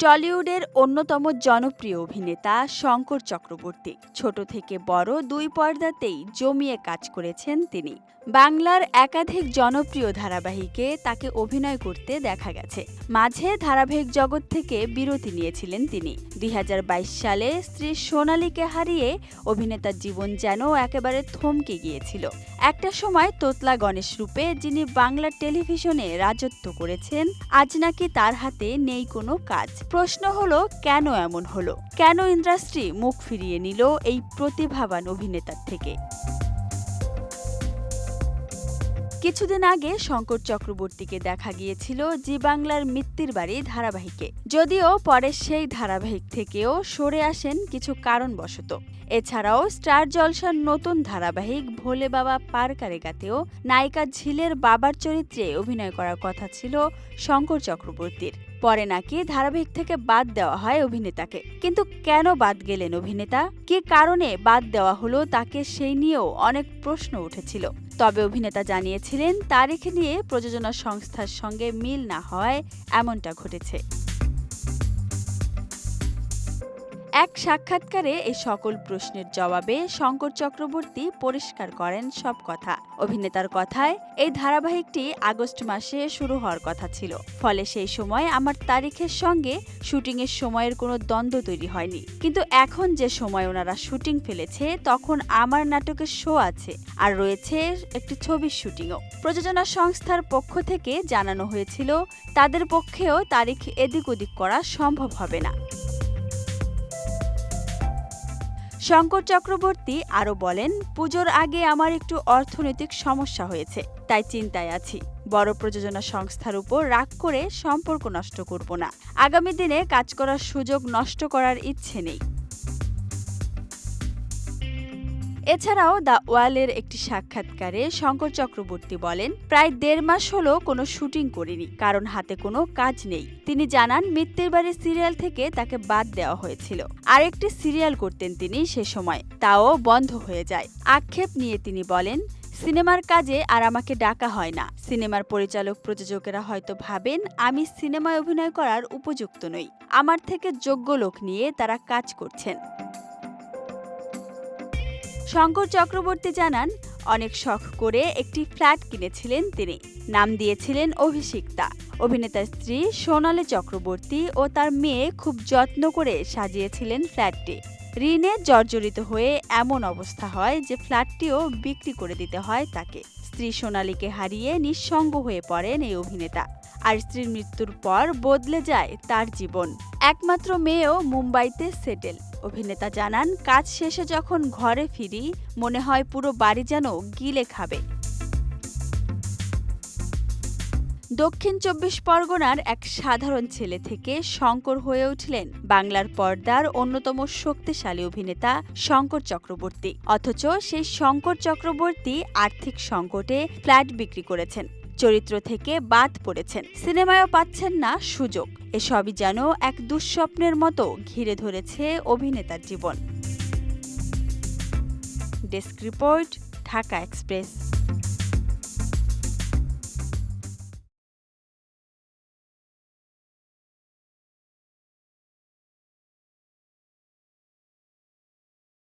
টলিউডের অন্যতম জনপ্রিয় অভিনেতা শঙ্কর চক্রবর্তী। ছোট থেকে বড় দুই পর্দাতেই জমিয়ে কাজ করেছেন তিনি। বাংলার একাধিক জনপ্রিয় ধারাবাহিকে তাকে অভিনয় করতে দেখা গেছে। মাঝে ধারাবাহিক জগৎ থেকে বিরতি নিয়েছিলেন তিনি। দুই হাজার বাইশ সালে স্ত্রী সোনালীকে হারিয়ে অভিনেতার জীবন যেন একেবারে থমকে গিয়েছিল। একটা সময় তোতলা গণেশ রূপে যিনি বাংলার টেলিভিশনে রাজত্ব করেছেন, আজ নাকি তার হাতে নেই কোনো কাজ। প্রশ্ন হলো কেন এমন হলো? কেন ইন্ডাস্ট্রি মুখ ফিরিয়ে নিল এই প্রতিভাবান অভিনেতার থেকে? কিছুদিন আগে শঙ্কর চক্রবর্তীকে দেখা গিয়েছিল জি বাংলার মৃত্যুর বাড়ি ধারাবাহিকে। যদিও পরে সেই ধারাবাহিক থেকেও সরে আসেন কিছু কারণবশত। এছাড়াও স্টার জলসার নতুন ধারাবাহিক ভোলে বাবা পার কারেগাতেও নায়িকা ঝিলের বাবার চরিত্রে অভিনয় করার কথা ছিল শঙ্কর চক্রবর্তীর। পরে নাকি ধারাবাহিক থেকে বাদ দেওয়া হয় অভিনেতাকে। কিন্তু কেন বাদ গেলেন অভিনেতা? কি কারণে বাদ দেওয়া হলো তাকে সেই নিয়েও অনেক প্রশ্ন উঠেছিল। তবে অভিনেতা জানিয়েছিলেন তারিখ নিয়ে প্রযোজনা সংস্থার সঙ্গে মিল না হওয়ায় এমনটা ঘটেছে। এক সাক্ষাৎকারে এই সকল প্রশ্নের জবাবে শঙ্কর চক্রবর্তী পরিষ্কার করেন সব কথা। অভিনেতার কথায় এই ধারাবাহিকটি আগস্ট মাসে শুরু হওয়ার কথা ছিল। ফলে সেই সময় আমার তারিখের সঙ্গে শুটিংয়ের সময়ের কোনো দ্বন্দ্ব তৈরি হয়নি। কিন্তু এখন যে সময় ওনারা শুটিং ফেলেছে, তখন আমার নাটকের শো আছে আর রয়েছে একটি ছবির শুটিংও। প্রযোজনা সংস্থার পক্ষ থেকে জানানো হয়েছিল, তাদের পক্ষেও তারিখ এদিক ওদিক করা সম্ভব হবে না। শঙ্কর চক্রবর্তী আরও বলেন, পুজোর আগে আমার একটু অর্থনৈতিক সমস্যা হয়েছে, তাই চিন্তায় আছি। বড় প্রযোজনা সংস্থার উপর রাগ করে সম্পর্ক নষ্ট করব না। আগামী দিনে কাজ করার সুযোগ নষ্ট করার ইচ্ছে নেই। এছাড়াও দ্য ওয়ালের একটি সাক্ষাৎকারে শঙ্কর চক্রবর্তী বলেন, প্রায় দেড় মাস হলো কোনো শুটিং করিনি, কারণ হাতে কোনো কাজ নেই। তিনি জানান মৃত্যুর বাড়ি সিরিয়াল থেকে তাকে বাদ দেওয়া হয়েছিল। আরেকটি সিরিয়াল করতেন তিনি সে সময়, তাও বন্ধ হয়ে যায়। আক্ষেপ নিয়ে তিনি বলেন, সিনেমার কাজে আর আমাকে ডাকা হয় না। সিনেমার পরিচালক প্রযোজকেরা হয়তো ভাবেন, আমি সিনেমায় অভিনয় করার উপযুক্ত নই। আমার থেকে যোগ্য লোক নিয়ে তারা কাজ করছেন। শঙ্কর চক্রবর্তী জানান, অনেক শখ করে একটি ফ্ল্যাট কিনেছিলেন তিনি। নাম দিয়েছিলেন অভিষিক্তা। অভিনেতার স্ত্রী সোনালী চক্রবর্তী ও তার মেয়ে খুব যত্ন করে সাজিয়েছিলেন ফ্ল্যাটটি। ঋণে জর্জরিত হয়ে এমন অবস্থা হয় যে ফ্ল্যাটটিও বিক্রি করে দিতে হয় তাকে। স্ত্রী সোনালীকে হারিয়ে নিঃসঙ্গ হয়ে পড়েন এই অভিনেতা। আর স্ত্রীর মৃত্যুর পর বদলে যায় তার জীবন। একমাত্র মেয়েও মুম্বাইতে সেটেল। অভিনেতা জানান, কাজ শেষে যখন ঘরে ফিরি, মনে হয় পুরো বাড়ি যেন গিলে খাবে। দক্ষিণ চব্বিশ পরগনার এক সাধারণ ছেলে থেকে শঙ্কর হয়ে উঠলেন বাংলার পর্দার অন্যতম শক্তিশালী অভিনেতা শঙ্কর চক্রবর্তী। অথচ সেই শঙ্কর চক্রবর্তী আর্থিক সংকটে ফ্ল্যাট বিক্রি করেছেন। চরিত্র থেকে বাদ পড়েছেন। সিনেমায়ও পাচ্ছেন না সুযোগ। এসবই যেন এক দুঃস্বপ্নের মতো ঘিরে ধরেছে অভিনেতার জীবন। Desk report, Dhaka express.